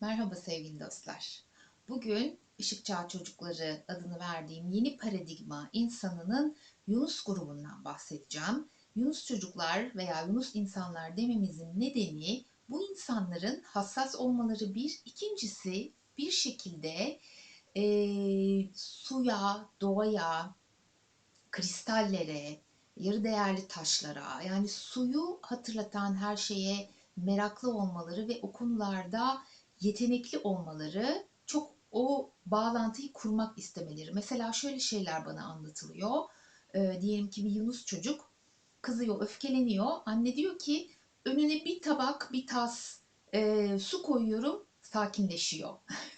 Merhaba sevgili dostlar. Bugün Işık Çağ Çocukları adını verdiğim yeni paradigma insanının Yunus grubundan bahsedeceğim. Yunus çocuklar veya Yunus insanlar dememizin nedeni bu insanların hassas olmaları bir, ikincisi bir şekilde eee, suya, doğaya, kristallere, yarı değerli taşlara yani suyu hatırlatan her şeye meraklı olmaları ve o konularda yetenekli olmaları çok o bağlantıyı kurmak istemeleri. Mesela şöyle şeyler bana anlatılıyor. Ee, diyelim ki bir Yunus çocuk kızıyor, öfkeleniyor. Anne diyor ki önüne bir tabak, bir tas e, su koyuyorum, sakinleşiyor.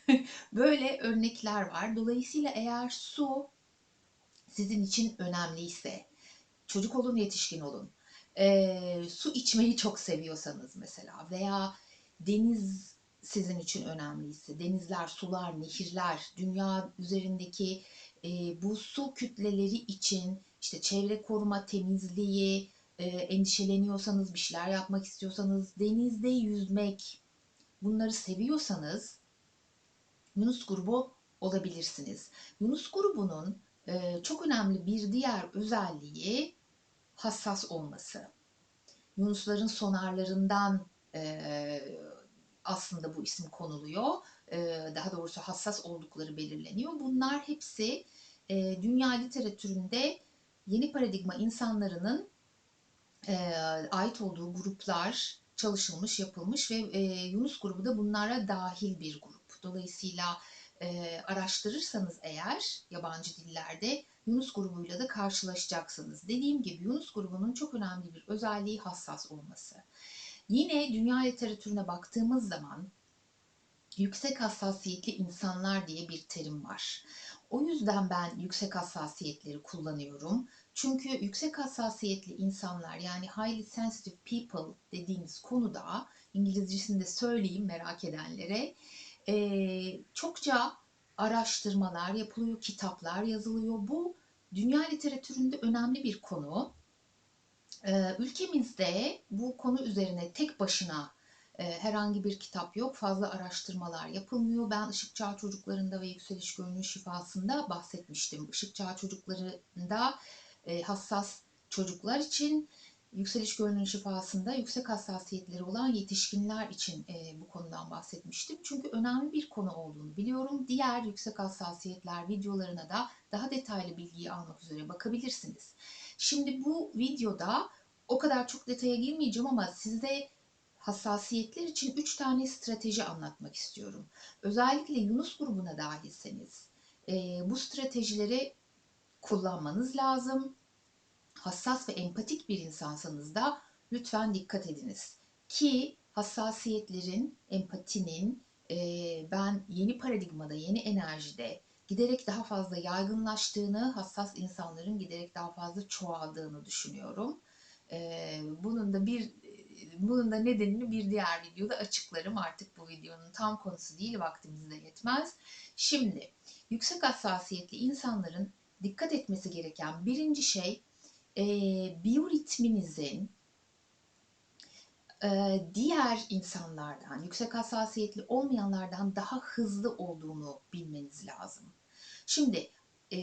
Böyle örnekler var. Dolayısıyla eğer su sizin için önemliyse, çocuk olun, yetişkin olun, e, su içmeyi çok seviyorsanız mesela veya deniz sizin için önemliyse, denizler, sular, nehirler, dünya üzerindeki e, bu su kütleleri için işte çevre koruma, temizliği, e, endişeleniyorsanız, bir şeyler yapmak istiyorsanız, denizde yüzmek, bunları seviyorsanız Yunus grubu olabilirsiniz. Yunus grubunun e, çok önemli bir diğer özelliği hassas olması. Yunusların sonarlarından e, aslında bu isim konuluyor. E, daha doğrusu hassas oldukları belirleniyor. Bunlar hepsi e, dünya literatüründe yeni paradigma insanlarının e, ait olduğu gruplar çalışılmış, yapılmış ve e, Yunus grubu da bunlara dahil bir grup. Dolayısıyla araştırırsanız eğer yabancı dillerde Yunus grubuyla da karşılaşacaksınız. Dediğim gibi Yunus grubunun çok önemli bir özelliği hassas olması. Yine dünya literatürüne baktığımız zaman yüksek hassasiyetli insanlar diye bir terim var. O yüzden ben yüksek hassasiyetleri kullanıyorum. Çünkü yüksek hassasiyetli insanlar yani highly sensitive people dediğimiz konuda İngilizcesini de söyleyeyim merak edenlere e, çokça araştırmalar yapılıyor, kitaplar yazılıyor. Bu dünya literatüründe önemli bir konu. E, ülkemizde bu konu üzerine tek başına e, herhangi bir kitap yok, fazla araştırmalar yapılmıyor. Ben Işık Çağ Çocuklarında ve Yükseliş Gönlü Şifasında bahsetmiştim. Işık Çağ Çocuklarında e, hassas çocuklar için Yükseliş Gönlünün Şifasında yüksek hassasiyetleri olan yetişkinler için e, bu konudan bahsetmiştim. Çünkü önemli bir konu olduğunu biliyorum. Diğer yüksek hassasiyetler videolarına da daha detaylı bilgiyi almak üzere bakabilirsiniz. Şimdi bu videoda o kadar çok detaya girmeyeceğim ama size hassasiyetler için 3 tane strateji anlatmak istiyorum. Özellikle Yunus grubuna dahilseniz e, bu stratejileri kullanmanız lazım hassas ve empatik bir insansanız da lütfen dikkat ediniz. Ki hassasiyetlerin, empatinin e, ben yeni paradigmada, yeni enerjide giderek daha fazla yaygınlaştığını, hassas insanların giderek daha fazla çoğaldığını düşünüyorum. E, bunun da bir bunun da nedenini bir diğer videoda açıklarım. Artık bu videonun tam konusu değil, vaktimiz de yetmez. Şimdi yüksek hassasiyetli insanların dikkat etmesi gereken birinci şey e, biyoritminizin e, diğer insanlardan, yüksek hassasiyetli olmayanlardan daha hızlı olduğunu bilmeniz lazım. Şimdi e,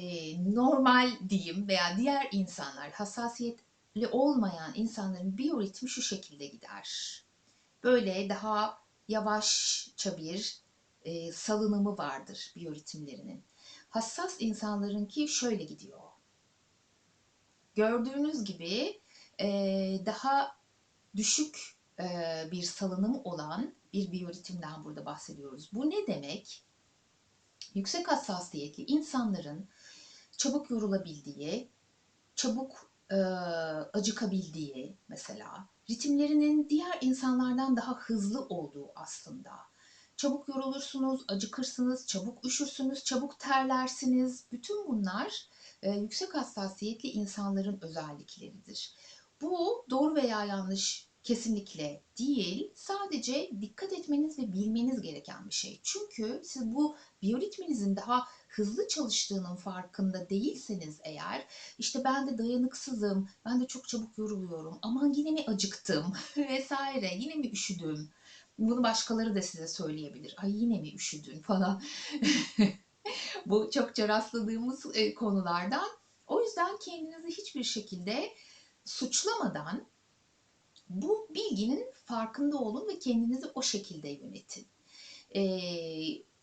normal diyeyim veya diğer insanlar hassasiyetli olmayan insanların biyoritmi şu şekilde gider. Böyle daha yavaşça bir e, salınımı vardır biyoritimlerinin. Hassas insanlarınki şöyle gidiyor Gördüğünüz gibi e, daha düşük e, bir salınım olan bir biyoritimden burada bahsediyoruz. Bu ne demek? Yüksek hassasiyetli insanların çabuk yorulabildiği, çabuk e, acıkabildiği mesela, ritimlerinin diğer insanlardan daha hızlı olduğu aslında. Çabuk yorulursunuz, acıkırsınız, çabuk üşürsünüz, çabuk terlersiniz. Bütün bunlar e, yüksek hassasiyetli insanların özellikleridir. Bu doğru veya yanlış kesinlikle değil. Sadece dikkat etmeniz ve bilmeniz gereken bir şey. Çünkü siz bu biyoritminizin daha hızlı çalıştığının farkında değilseniz eğer işte ben de dayanıksızım, ben de çok çabuk yoruluyorum, aman yine mi acıktım vesaire, yine mi üşüdüm Bunu başkaları da size söyleyebilir. Ay yine mi üşüdün falan. Bu çokça rastladığımız e, konulardan. O yüzden kendinizi hiçbir şekilde suçlamadan bu bilginin farkında olun ve kendinizi o şekilde yönetin. Ee,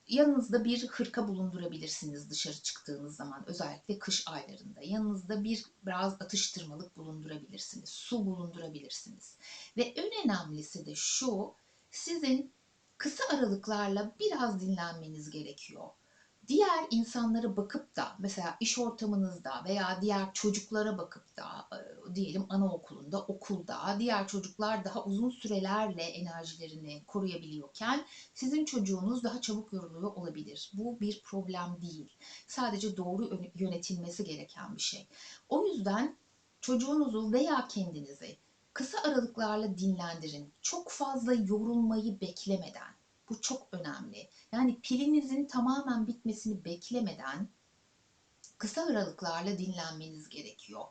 yanınızda bir hırka bulundurabilirsiniz dışarı çıktığınız zaman özellikle kış aylarında. Yanınızda bir biraz atıştırmalık bulundurabilirsiniz. Su bulundurabilirsiniz. Ve en önemlisi de şu sizin kısa aralıklarla biraz dinlenmeniz gerekiyor diğer insanlara bakıp da mesela iş ortamınızda veya diğer çocuklara bakıp da e, diyelim anaokulunda, okulda diğer çocuklar daha uzun sürelerle enerjilerini koruyabiliyorken sizin çocuğunuz daha çabuk yoruluyor olabilir. Bu bir problem değil. Sadece doğru yönetilmesi gereken bir şey. O yüzden çocuğunuzu veya kendinizi kısa aralıklarla dinlendirin. Çok fazla yorulmayı beklemeden bu çok önemli. Yani pilinizin tamamen bitmesini beklemeden kısa aralıklarla dinlenmeniz gerekiyor.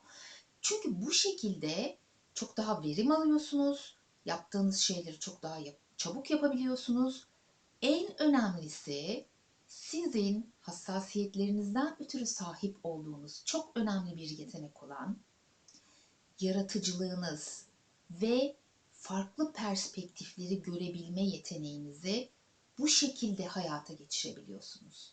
Çünkü bu şekilde çok daha verim alıyorsunuz. Yaptığınız şeyleri çok daha yap çabuk yapabiliyorsunuz. En önemlisi sizin hassasiyetlerinizden ötürü sahip olduğunuz çok önemli bir yetenek olan yaratıcılığınız ve farklı perspektifleri görebilme yeteneğinizi bu şekilde hayata geçirebiliyorsunuz.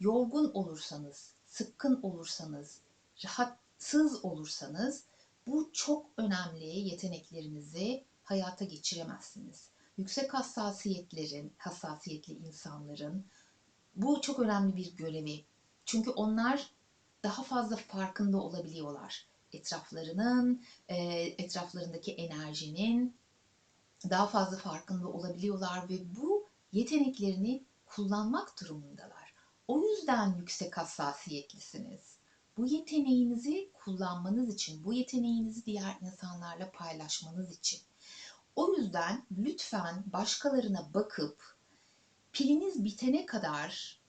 Yorgun olursanız, sıkkın olursanız, rahatsız olursanız bu çok önemli yeteneklerinizi hayata geçiremezsiniz. Yüksek hassasiyetlerin, hassasiyetli insanların bu çok önemli bir görevi. Çünkü onlar daha fazla farkında olabiliyorlar. Etraflarının, etraflarındaki enerjinin, daha fazla farkında olabiliyorlar ve bu yeteneklerini kullanmak durumundalar. O yüzden yüksek hassasiyetlisiniz. Bu yeteneğinizi kullanmanız için, bu yeteneğinizi diğer insanlarla paylaşmanız için. O yüzden lütfen başkalarına bakıp piliniz bitene kadar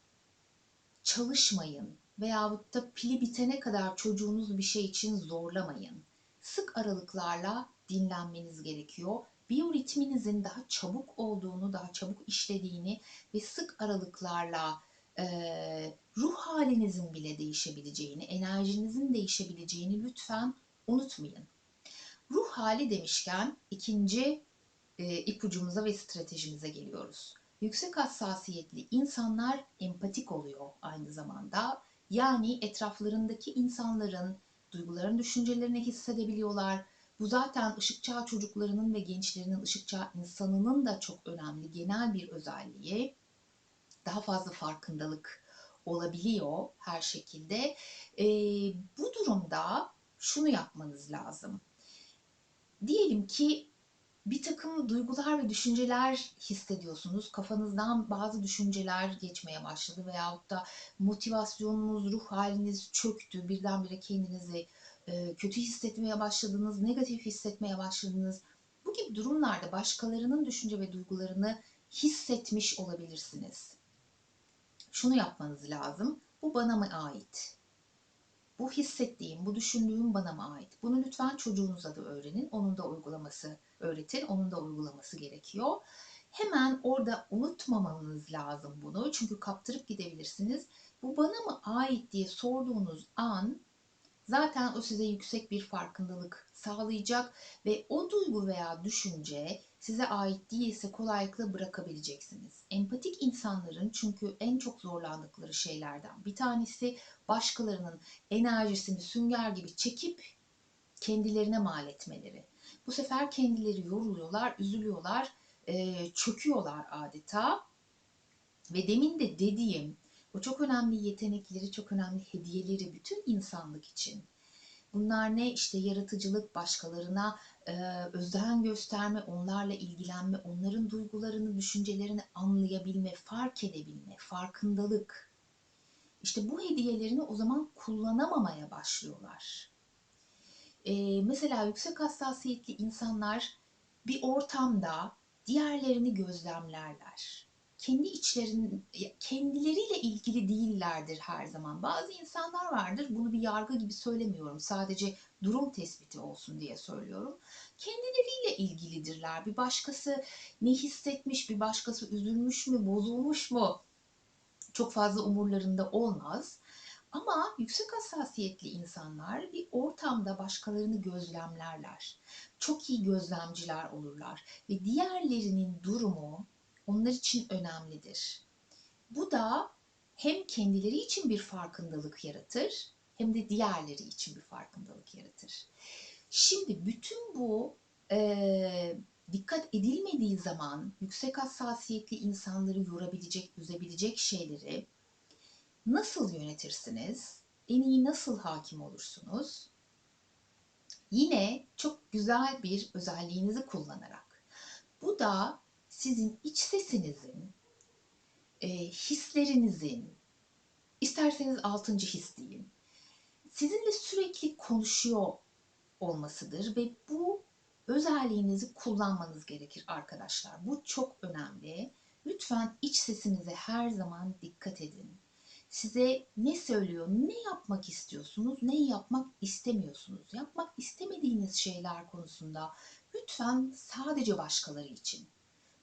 çalışmayın veyahut da pili bitene kadar çocuğunuz bir şey için zorlamayın. Sık aralıklarla dinlenmeniz gerekiyor biyoritminizin daha çabuk olduğunu, daha çabuk işlediğini ve sık aralıklarla e, ruh halinizin bile değişebileceğini, enerjinizin değişebileceğini lütfen unutmayın. Ruh hali demişken ikinci e, ipucumuza ve stratejimize geliyoruz. Yüksek hassasiyetli insanlar empatik oluyor aynı zamanda. Yani etraflarındaki insanların duygularını, düşüncelerini hissedebiliyorlar bu zaten ışık çağı çocuklarının ve gençlerinin, ışık çağı insanının da çok önemli genel bir özelliği. Daha fazla farkındalık olabiliyor her şekilde. E, bu durumda şunu yapmanız lazım. Diyelim ki bir takım duygular ve düşünceler hissediyorsunuz. Kafanızdan bazı düşünceler geçmeye başladı veyahut da motivasyonunuz, ruh haliniz çöktü. Birdenbire kendinizi kötü hissetmeye başladınız, negatif hissetmeye başladınız. Bu gibi durumlarda başkalarının düşünce ve duygularını hissetmiş olabilirsiniz. Şunu yapmanız lazım. Bu bana mı ait? Bu hissettiğim, bu düşündüğüm bana mı ait? Bunu lütfen çocuğunuza da öğrenin. Onun da uygulaması öğretin. Onun da uygulaması gerekiyor. Hemen orada unutmamanız lazım bunu. Çünkü kaptırıp gidebilirsiniz. Bu bana mı ait diye sorduğunuz an zaten o size yüksek bir farkındalık sağlayacak ve o duygu veya düşünce size ait değilse kolaylıkla bırakabileceksiniz. Empatik insanların çünkü en çok zorlandıkları şeylerden bir tanesi başkalarının enerjisini sünger gibi çekip kendilerine mal etmeleri. Bu sefer kendileri yoruluyorlar, üzülüyorlar, çöküyorlar adeta. Ve demin de dediğim o çok önemli yetenekleri, çok önemli hediyeleri bütün insanlık için. Bunlar ne? İşte yaratıcılık, başkalarına e, özden gösterme, onlarla ilgilenme, onların duygularını, düşüncelerini anlayabilme, fark edebilme, farkındalık. İşte bu hediyelerini o zaman kullanamamaya başlıyorlar. E, mesela yüksek hassasiyetli insanlar bir ortamda diğerlerini gözlemlerler kendi içlerin kendileriyle ilgili değillerdir her zaman. Bazı insanlar vardır. Bunu bir yargı gibi söylemiyorum. Sadece durum tespiti olsun diye söylüyorum. Kendileriyle ilgilidirler. Bir başkası ne hissetmiş, bir başkası üzülmüş mü, bozulmuş mu? Çok fazla umurlarında olmaz. Ama yüksek hassasiyetli insanlar bir ortamda başkalarını gözlemlerler. Çok iyi gözlemciler olurlar ve diğerlerinin durumu onlar için önemlidir. Bu da hem kendileri için bir farkındalık yaratır hem de diğerleri için bir farkındalık yaratır. Şimdi bütün bu e, dikkat edilmediği zaman yüksek hassasiyetli insanları yorabilecek, üzebilecek şeyleri nasıl yönetirsiniz? En iyi nasıl hakim olursunuz? Yine çok güzel bir özelliğinizi kullanarak. Bu da sizin iç sesinizin, e, hislerinizin, isterseniz altıncı his deyin, sizinle sürekli konuşuyor olmasıdır ve bu özelliğinizi kullanmanız gerekir arkadaşlar. Bu çok önemli. Lütfen iç sesinize her zaman dikkat edin. Size ne söylüyor, ne yapmak istiyorsunuz, ne yapmak istemiyorsunuz. Yapmak istemediğiniz şeyler konusunda lütfen sadece başkaları için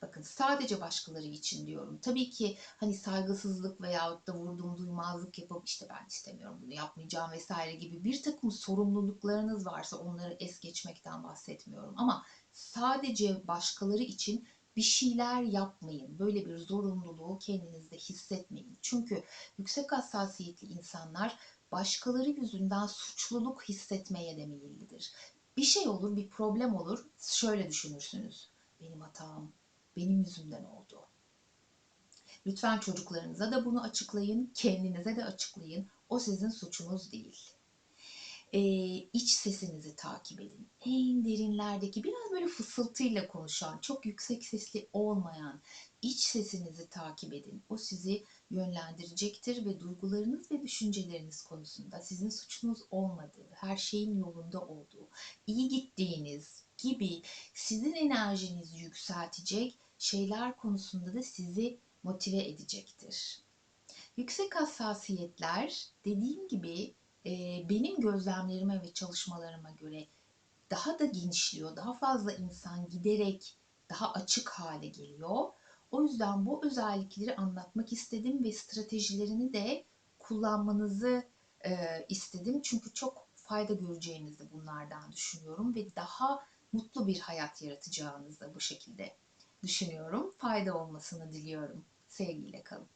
Bakın sadece başkaları için diyorum. Tabii ki hani saygısızlık veyahut da vurdum duymazlık yapıp işte ben istemiyorum bunu yapmayacağım vesaire gibi bir takım sorumluluklarınız varsa onları es geçmekten bahsetmiyorum. Ama sadece başkaları için bir şeyler yapmayın. Böyle bir zorunluluğu kendinizde hissetmeyin. Çünkü yüksek hassasiyetli insanlar başkaları yüzünden suçluluk hissetmeye de meyillidir. Bir şey olur, bir problem olur. Şöyle düşünürsünüz. Benim hatam, benim yüzümden oldu. Lütfen çocuklarınıza da bunu açıklayın, kendinize de açıklayın. O sizin suçunuz değil. Ee, iç sesinizi takip edin. En derinlerdeki biraz böyle fısıltıyla konuşan, çok yüksek sesli olmayan iç sesinizi takip edin. O sizi yönlendirecektir ve duygularınız ve düşünceleriniz konusunda sizin suçunuz olmadığı, her şeyin yolunda olduğu, iyi gittiğiniz gibi sizin enerjinizi yükseltecek şeyler konusunda da sizi motive edecektir. Yüksek hassasiyetler dediğim gibi e, benim gözlemlerime ve çalışmalarıma göre daha da genişliyor. Daha fazla insan giderek daha açık hale geliyor. O yüzden bu özellikleri anlatmak istedim ve stratejilerini de kullanmanızı e, istedim. Çünkü çok fayda göreceğinizi bunlardan düşünüyorum ve daha mutlu bir hayat yaratacağınızı bu şekilde düşünüyorum. Fayda olmasını diliyorum. Sevgiyle kalın.